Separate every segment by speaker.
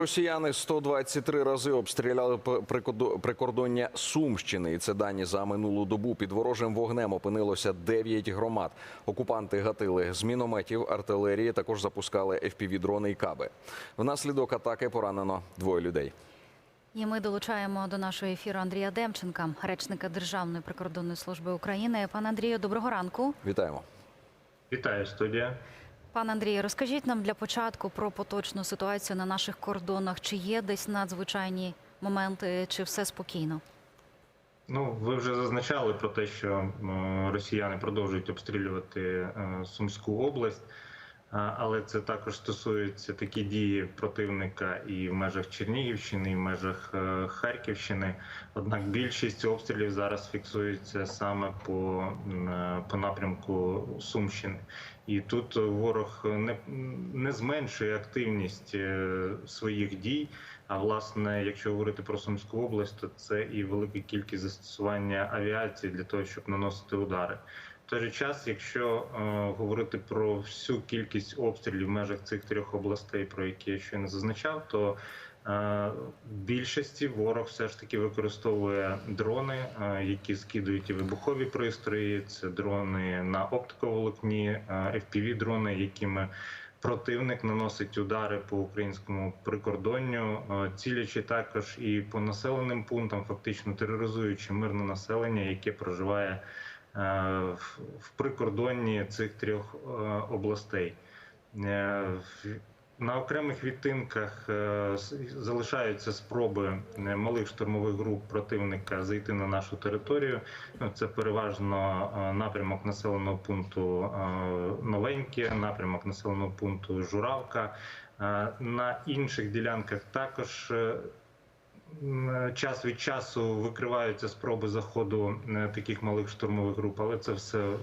Speaker 1: Росіяни 123 рази обстріляли прикордоння Сумщини. І це дані за минулу добу. Під ворожим вогнем опинилося 9 громад. Окупанти гатили з мінометів, артилерії. Також запускали FPV-дрони і каби. Внаслідок атаки поранено двоє людей.
Speaker 2: І ми долучаємо до нашого ефіру Андрія Демченка, речника Державної прикордонної служби України. Пане Андрію, доброго ранку.
Speaker 1: Вітаємо.
Speaker 3: Вітаю, студія.
Speaker 2: Пане Андрію, розкажіть нам для початку про поточну ситуацію на наших кордонах. Чи є десь надзвичайні моменти, чи все спокійно?
Speaker 3: Ну, ви вже зазначали про те, що росіяни продовжують обстрілювати е, Сумську область, але це також стосується такі дії противника і в межах Чернігівщини, і в межах е, Харківщини. Однак більшість обстрілів зараз фіксується саме по, е, по напрямку Сумщини. І тут ворог не, не зменшує активність е, своїх дій. А власне, якщо говорити про Сумську область, то це і велика кількість застосування авіації для того, щоб наносити удари. Той же час, якщо е, говорити про всю кількість обстрілів в межах цих трьох областей, про які я щойно зазначав, то е, в більшості ворог все ж таки використовує дрони, е, які скидують і вибухові пристрої. Це дрони на оптиковолокні, е, fpv дрони, якими Противник наносить удари по українському прикордонню, цілячи також і по населеним пунктам, фактично тероризуючи мирне населення, яке проживає в в прикордонні цих трьох е, областей. Е, На окремих відтинках е, залишаються спроби е, малих штурмових груп противника зайти на нашу територію. Ну, Це переважно е, напрямок населеного пункту е, Новеньке, напрямок населеного пункту Журавка. Е, На інших ділянках також е, час від часу викриваються спроби заходу е, таких малих штурмових груп, але це все е,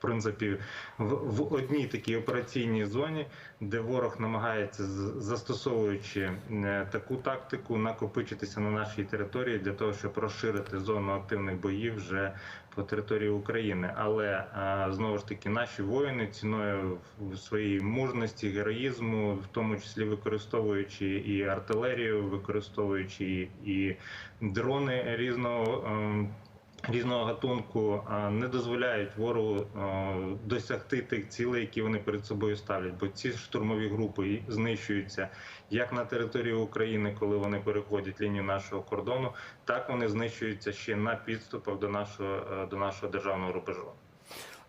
Speaker 3: принципі в, в одній такій операційній зоні, де ворог намагається застосовуючи е, таку тактику накопичитися на нашій території для того, щоб розширити зону активних боїв вже по території України. Але е, знову ж таки наші воїни ціною своєї мужності, героїзму, в тому числі використовуючи і артилерію, використовуючи і, і дрони різного. Різного гатунку не дозволяють ворогу досягти тих цілей, які вони перед собою ставлять. Бо ці штурмові групи знищуються як на території України, коли вони переходять лінію нашого кордону, так вони знищуються ще на підступах до нашого е, до нашого державного рубежу.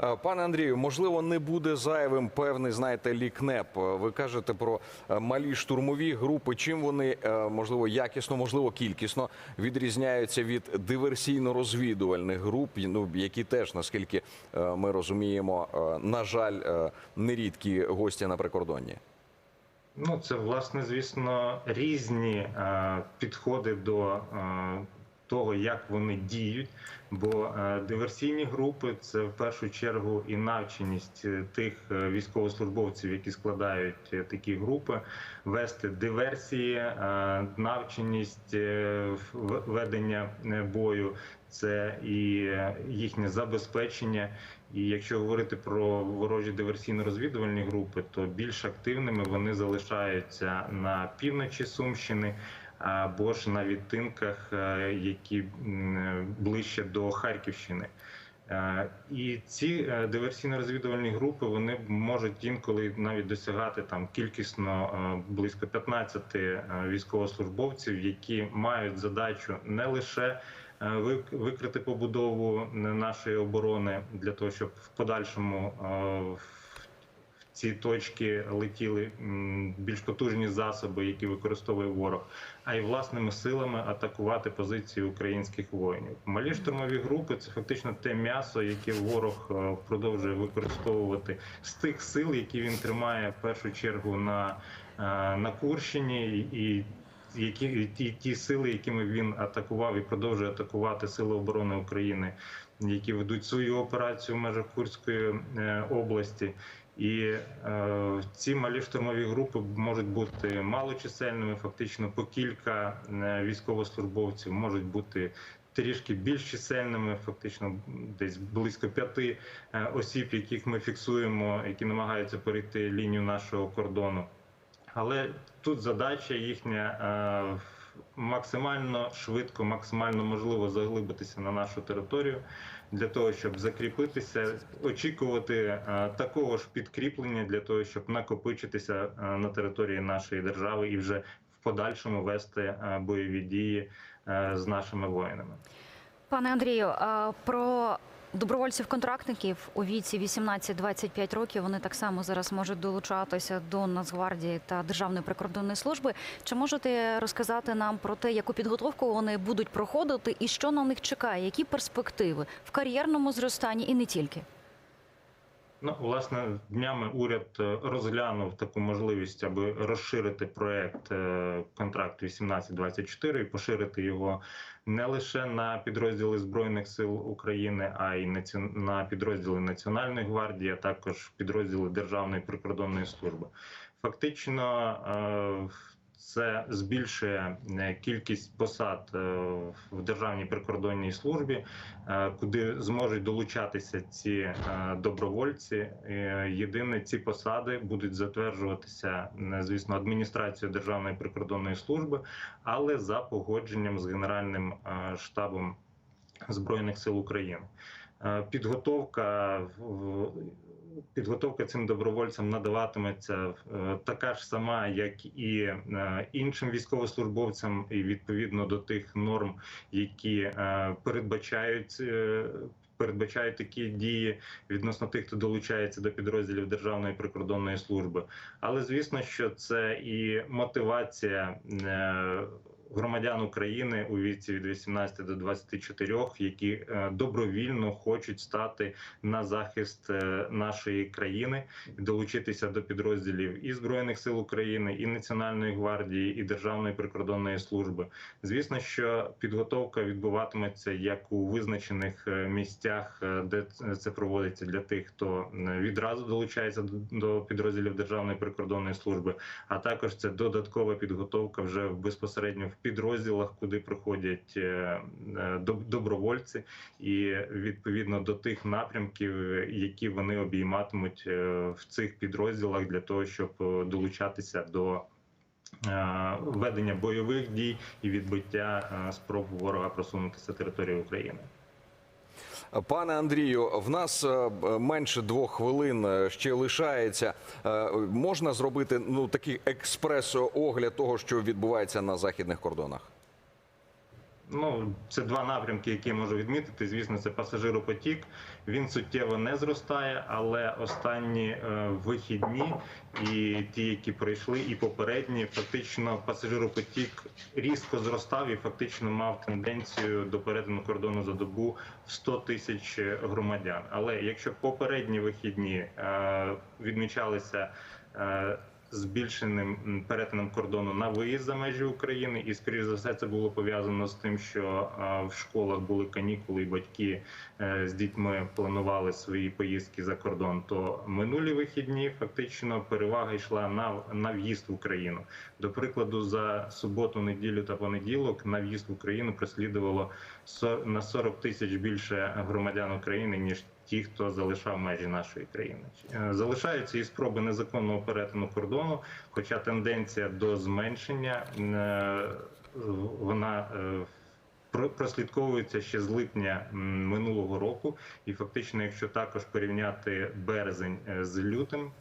Speaker 1: Е, Пане Андрію, можливо, не буде зайвим певний, знаєте, лікнеп. Е, Ви кажете про е, малі штурмові групи. Чим вони можливо якісно, можливо, кількісно відрізняються від диверсійно-розвідувальних груп, ну які теж, наскільки ми розуміємо, на жаль, нерідкі гості на прикордонні.
Speaker 3: Ну, це власне, звісно, різні підходи до того, як вони діють. Бо е, диверсійні групи це в першу чергу і навченість е, тих е, військовослужбовців, які складають такі групи, вести диверсії, навченість ведення бою. Це і їхнє забезпечення. І якщо говорити про ворожі диверсійно-розвідувальні групи, то більш активними вони залишаються на півночі Сумщини або ж на відтинках, е, які ближче до Харківщини. Е, І ці е, диверсійно-розвідувальні групи вони можуть інколи навіть досягати там кількісно близько 15 е, військовослужбовців, які мають задачу не лише викрити побудову нашої оборони для того, щоб в подальшому ці точки летіли більш потужні засоби, які використовує ворог, а й власними силами атакувати позиції українських воїнів. Малі штурмові групи це фактично те м'ясо, яке ворог е, продовжує використовувати з тих сил, які він тримає в першу чергу на, е, на Курщині і. Які ті, ті сили, якими він атакував і продовжує атакувати сили оборони України, які ведуть свою операцію в межах Курської е, області, і е, ці малі штурмові групи можуть бути малочисельними, фактично по кілька е, військовослужбовців, можуть бути трішки більш чисельними, фактично десь близько п'яти е, осіб, яких ми фіксуємо, які намагаються перейти лінію нашого кордону. Але тут задача їхня е, максимально швидко, максимально можливо заглибитися на нашу територію для того, щоб закріпитися, очікувати е, такого ж підкріплення для того, щоб накопичитися е, на території нашої держави і вже в подальшому вести е, бойові дії з нашими воїнами.
Speaker 2: Пане Андрію, про добровольців-контрактників у віці 18-25 років вони так само зараз можуть долучатися до Нацгвардії та Державної прикордонної служби. Чи можете розказати нам про те, яку підготовку вони будуть проходити і що на них чекає, які перспективи в кар'єрному зростанні і не тільки?
Speaker 3: Ну, власне, днями уряд е, розглянув таку можливість, аби розширити проект е, контракт 1824 і поширити його не лише на підрозділи збройних сил України, а й на підрозділи Національної гвардії, а також підрозділи Державної прикордонної служби. Фактично, е, це збільшує е, кількість посад е, в державній прикордонній службі, е, куди зможуть долучатися ці добровольці. Єдине, ці посади будуть затверджуватися, звісно, адміністрацією Державної прикордонної служби, але за погодженням з Генеральним штабом Збройних сил України. Підготовка підготовка цим добровольцям надаватиметься е, така ж сама, як і е, іншим військовослужбовцям, і відповідно до тих норм, які е, передбачають. Передбачають такі дії відносно тих, хто долучається до підрозділів Державної прикордонної служби. Але звісно, що це і мотивація громадян України у віці від 18 до 24, які е, добровільно хочуть стати на захист е, нашої країни, долучитися до підрозділів і збройних сил України, і Національної гвардії, і Державної прикордонної служби. Звісно, що підготовка відбуватиметься як у визначених е, місцях, де це проводиться для тих, хто відразу долучається до- до підрозділів Державної прикордонної служби, а також це додаткова підготовка вже безпосередньо в підрозділах, куди приходять е, е, доб- добровольці, і відповідно до тих напрямків, які вони обійматимуть е, в цих підрозділах для того, щоб долучатися до. Ведення бойових дій і відбиття спроб ворога просунутися територією України.
Speaker 1: Пане Андрію, в нас е, менше двох хвилин е, ще лишається. Е, Можна зробити ну такий експрес-огляд того, що відбувається на західних кордонах?
Speaker 3: Ну, це два напрямки, які я можу відмітити. Звісно, це пасажиропотік. Він суттєво не зростає, але останні е, вихідні і ті, які пройшли, і попередні, фактично пасажиропотік різко зростав і фактично мав тенденцію до перетину кордону за добу в 100 тисяч громадян. Але якщо попередні вихідні е, відмічалися. е, збільшеним перетином кордону на виїзд за межі України, і скоріш за все це було пов'язано з тим, що е, в школах були канікули, і батьки е, з дітьми планували свої поїздки за кордон. То минулі вихідні фактично перевага йшла на, на в'їзд в Україну. До прикладу, за суботу, неділю та понеділок на в'їзд в Україну прислідувало на 40 тисяч більше громадян України ніж ті, хто залишав межі нашої країни. Е, Залишаються і спроби незаконного перетину кордону, хоча тенденція до зменшення е, вона е, прослідковується ще з липня минулого року, і фактично, якщо також порівняти березень з лютим.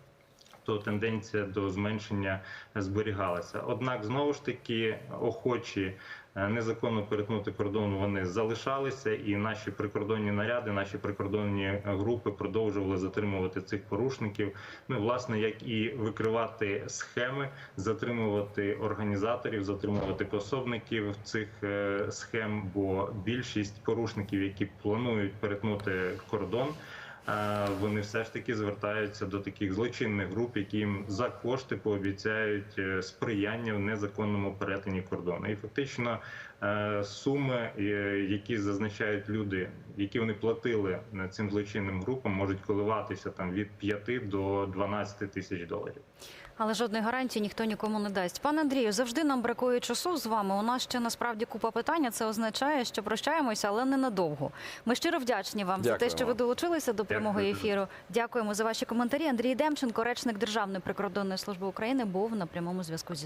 Speaker 3: То тенденція до зменшення зберігалася. Однак знову ж таки охочі е, незаконно перетнути кордон вони залишалися, і наші прикордонні наряди, наші прикордонні групи продовжували затримувати цих порушників. Ну власне, як і викривати схеми, затримувати організаторів, затримувати пособників цих е, схем. Бо більшість порушників, які планують перетнути кордон. Вони все ж таки звертаються до таких злочинних груп, які їм за кошти пообіцяють е, сприяння в незаконному перетині кордону. І фактично суми, е, які зазначають люди, які вони платили е, цим злочинним групам, можуть коливатися там від 5 до 12 тисяч доларів.
Speaker 2: Але жодної гарантії ніхто нікому не дасть. Пане Андрію, завжди нам бракує часу з вами. У нас ще насправді купа питань. а Це означає, що прощаємося, але ненадовго. Ми щиро вдячні вам за те, що ви долучилися до прямого
Speaker 3: Дякую
Speaker 2: ефіру. Дякуємо за ваші коментарі. Андрій Демченко, речник Державної прикордонної служби України, був на прямому зв'язку зі.